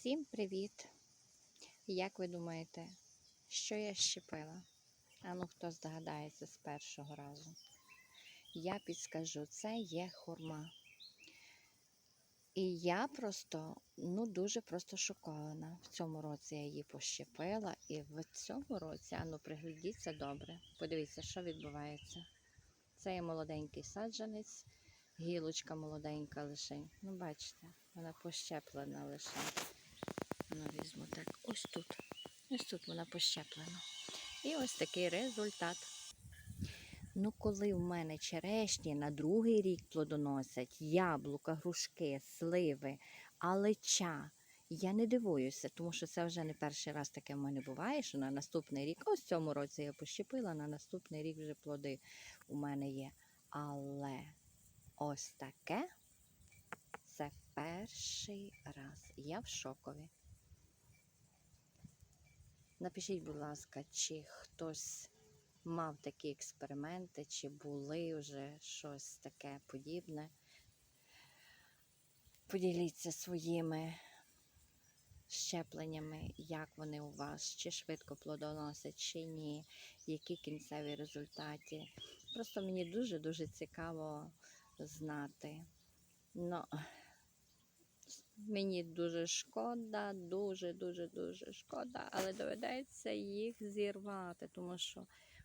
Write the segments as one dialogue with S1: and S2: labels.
S1: Всім привіт! Як ви думаєте, що я щепила? А ну хто здогадається з першого разу? Я підскажу, це є хурма. І я просто, ну дуже просто шокована. В цьому році я її пощепила, і в цьому році, а ну приглядіться добре, подивіться, що відбувається. Це є молоденький саджанець, гілочка молоденька лише. Ну, бачите, вона пощеплена лише. Візьму так, ось тут. Ось тут вона пощеплена. І ось такий результат. Ну, коли в мене черешні на другий рік плодоносять, яблука, грушки, сливи, алеча, я не дивуюся, тому що це вже не перший раз таке в мене буває, що на наступний рік, ось в цьому році я пощепила, на наступний рік вже плоди у мене є. Але ось таке це перший раз. Я в шокові. Напишіть, будь ласка, чи хтось мав такі експерименти, чи були вже щось таке подібне. Поділіться своїми щепленнями, як вони у вас, чи швидко плодоносять, чи ні, які кінцеві результати. Просто мені дуже-дуже цікаво знати. Ну, Мені дуже шкода, дуже-дуже дуже шкода, але доведеться їх зірвати, тому що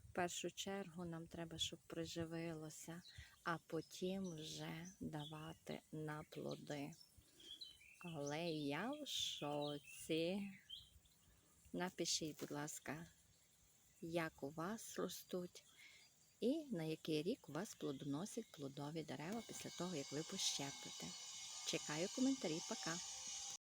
S1: в першу чергу нам треба, щоб приживилося, а потім вже давати на плоди. Але я в шоці. Напишіть, будь ласка, як у вас ростуть і на який рік у вас плодоносять плодові дерева після того, як ви пощепите. Чекаю коментарі. Пока.